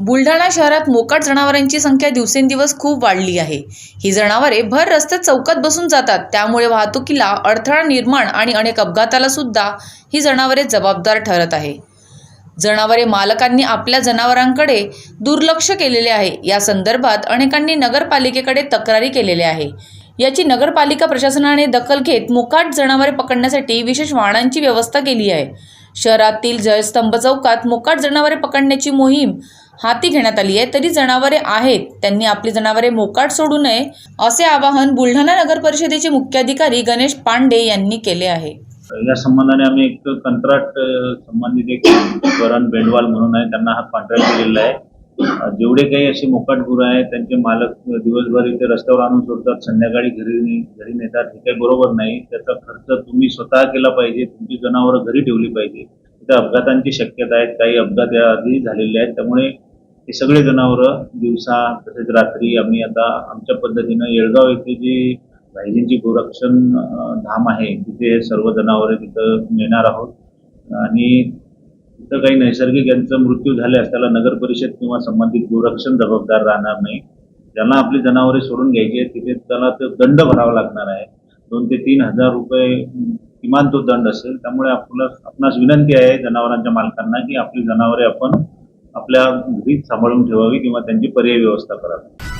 बुलढाणा शहरात मोकाट जनावरांची संख्या दिवसेंदिवस खूप वाढली आहे. ही जनावरे भर रस्त्यात चौकात बसून जातात. त्यामुळे वाहतुकीला अडथळा निर्माण आणि अनेक अपघाताला सुद्धा ही जनावरे जबाबदार ठरत आहे. जनावरे मालकांनी आपल्या जनावरांकडे दुर्लक्ष केलेले आहे. या संदर्भात अनेकांनी नगरपालिकेकडे तक्रारी केलेल्या आहे. याची नगरपालिका प्रशासनाने दखल घेत मोकाट जनावरे पकडण्यासाठी विशेष वाहनांची व्यवस्था केली आहे. शहरातील जयस्तंभ चौकात मोकाट जनावरे पकडण्याची मोहीम हाती घेण्यात आली आहे. तरी जनावरे आहेत. त्यांनी आपली जनावरे मोकाट सोडू नये असे आवाहन बुलढाणा नगर परिषदेचे मुख्याधिकारी गणेश पांडे यांनी केले आहे. या संबंधाने आम्ही एक कंत्राट संबंधित एक करण बेंडवाल म्हणून आहे. त्यांना हा कॉन्ट्रॅक्ट दिलेला आहे. जेवढे काही असे मोकाट गुरु आहेत त्यांचे मालक दिवसभर इथे रस्त्यावर आणून सोडतात. संध्याकाळी घरी घरी नेतात. हे काही बरोबर नाही. त्याचा खर्च तुम्ही स्वतः केला पाहिजे. तुमची जनावरं घरी ठेवली पाहिजे. तिथे अपघातांची शक्यता आहेत काही अपघात याआधी झालेले आहेत. त्यामुळे हे सगळे जनावरं दिवसा तसेच रात्री आम्ही आता आमच्या पद्धतीनं येळगाव येथे जी भाईजींची गोरक्षण धाम आहे तिथे सर्व जनावरे तिथं नेणार आहोत. आणि तिथं काही नैसर्गिक यांचं मृत्यू झाल्यास त्याला नगर परिषद किंवा संबंधित गोरक्षण जबाबदार राहणार नाही. ज्यांना आपली जनावरे सोडून घ्यायची आहेत. तिथे त्याला तो दंड भरावा लागणार आहे. दोन ते तीन हजार रुपये किमान तो दंड असेल. त्यामुळे आपला आपणास विनंती आहे जनावरांच्या मालकांना की आपली जनावरे आपण आपल्या घरीच सांभाळून ठेवावी किंवा त्यांची पर्यायी व्यवस्था करावी.